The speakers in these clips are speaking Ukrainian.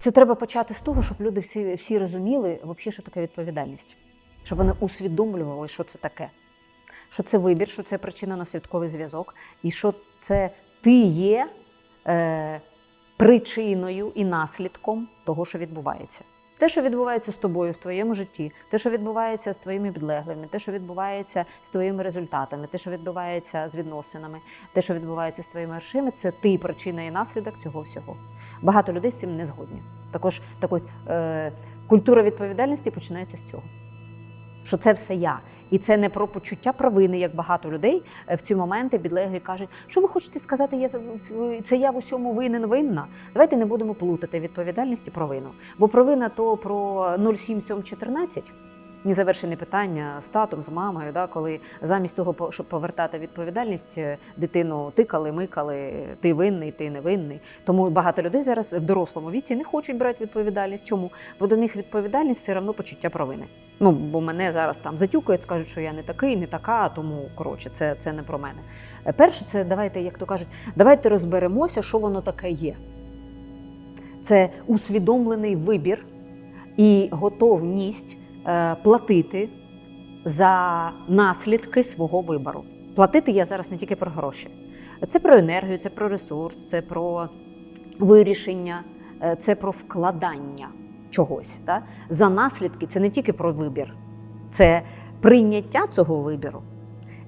Це треба почати з того, щоб люди всі, всі розуміли, взагалі, що таке відповідальність, щоб вони усвідомлювали, що це таке. Що це вибір, що це причина на святковий зв'язок, і що це ти є е, причиною і наслідком того, що відбувається. Те, що відбувається з тобою в твоєму житті, те, що відбувається з твоїми підлеглими, те, що відбувається з твоїми результатами, те, що відбувається з відносинами, те, що відбувається з твоїми грошима, це ти причина і наслідок цього всього. Багато людей з цим не згодні. Також також е, культура відповідальності починається з цього. Що це все я. І це не про почуття провини, як багато людей е, в ці моменти підлеглі кажуть, що ви хочете сказати, я, це я в усьому винен винна. Давайте не будемо плутати відповідальність і провину. Бо провина то про 07714, незавершене питання з татом, з мамою, да, коли замість того, щоб повертати відповідальність, е, дитину тикали, микали, ти винний, ти не винний. Тому багато людей зараз в дорослому віці не хочуть брати відповідальність. Чому? Бо до них відповідальність все одно почуття провини. Ну, бо мене зараз там затюкають, скажуть, що я не такий, не така, тому коротше, це, це не про мене. Е, Перше, це давайте, як то кажуть, давайте розберемося, що воно таке є. Це усвідомлений вибір і готовність е, платити за наслідки свого вибору. Платити я зараз не тільки про гроші. Це про енергію, це про ресурс, це про вирішення, е, це про вкладання чогось. Да? За наслідки це не тільки про вибір, це прийняття цього вибіру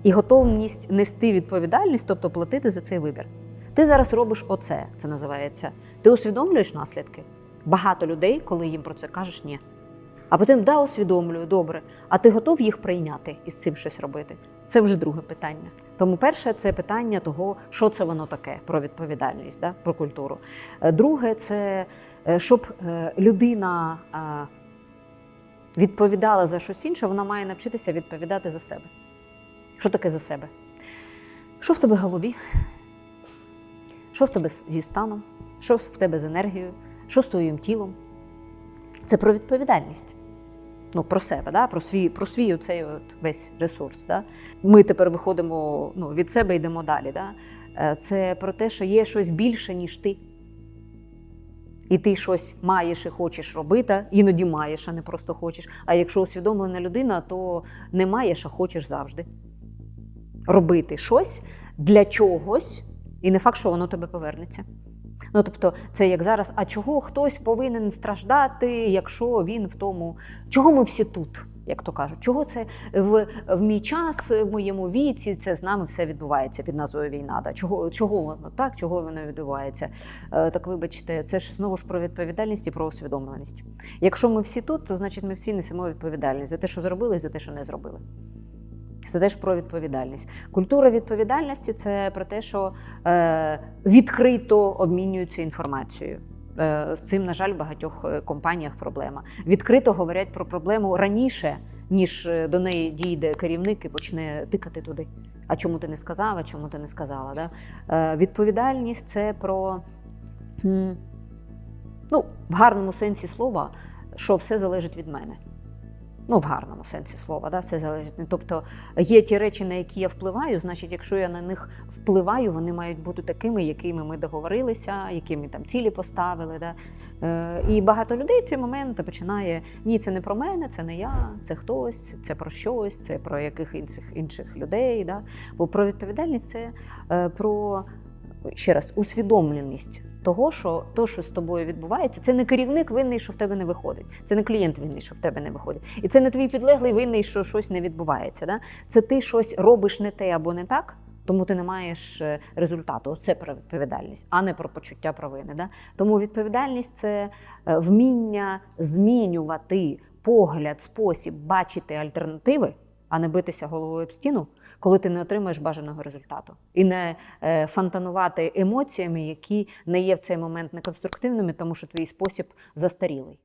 і готовність нести відповідальність, тобто платити за цей вибір. Ти зараз робиш оце, це називається. Ти усвідомлюєш наслідки? Багато людей, коли їм про це кажеш, ні. А потім да, усвідомлюю, добре. А ти готов їх прийняти і з цим щось робити? Це вже друге питання. Тому перше це питання того, що це воно таке, про відповідальність, да, про культуру. Е, Друге, це е, щоб е, людина відповідала за щось інше, вона має навчитися відповідати за себе. Що таке за себе? Що в тебе в голові? Що в тебе зі станом? Що в тебе з енергією? Що з твоїм тілом? Це про відповідальність. Ну, про себе, да? про свій, про свій оцей от весь ресурс. Да? Ми тепер виходимо ну, від себе йдемо далі. Да? Е, Це про те, що є щось більше, ніж ти. І ти щось маєш і хочеш робити, іноді маєш, а не просто хочеш. А якщо усвідомлена людина, то не маєш, а хочеш завжди. Робити щось для чогось, і не факт, що воно тебе повернеться. Ну, тобто, це як зараз, а чого хтось повинен страждати, якщо він в тому, чого ми всі тут, як то кажуть, чого це в, в мій час, в моєму віці, це з нами все відбувається під назвою війна. Да? Чого, чого воно так, чого воно відбувається? Е, так вибачте, це ж знову ж про відповідальність і про усвідомленість. Якщо ми всі тут, то значить ми всі несемо відповідальність за те, що зробили, і за те, що не зробили. Це теж про відповідальність. Культура відповідальності це про те, що е, відкрито обмінюються інформацією. Е, з цим, на жаль, в багатьох е, компаніях проблема. Відкрито говорять про проблему раніше, ніж е, до неї дійде керівник і почне тикати туди. А чому ти не сказав, а чому ти не сказала? Да? Е, відповідальність це про, ну, в гарному сенсі слова, що все залежить від мене. Ну, в гарному сенсі слова, да, все залежить. Тобто є ті речі, на які я впливаю, значить, якщо я на них впливаю, вони мають бути такими, якими ми договорилися, які ми там цілі поставили. Да. Е, і багато людей в цей момент починає: ні, це не про мене, це не я, це хтось, це про щось, це про яких інших інших людей. Да. Бо про відповідальність це е, про ще раз усвідомленість того, що то, що з тобою відбувається, це не керівник винний, що в тебе не виходить. Це не клієнт винний, що в тебе не виходить. І це не твій підлеглий винний, що щось не відбувається. Да? Це ти щось робиш не те або не так. Тому ти не маєш е, результату. Це про відповідальність, а не про почуття провини. Да? Тому відповідальність це е, вміння змінювати погляд, спосіб бачити альтернативи, а не битися головою об стіну, коли ти не отримаєш бажаного результату, і не е, фонтанувати емоціями, які не є в цей момент неконструктивними, тому що твій спосіб застарілий.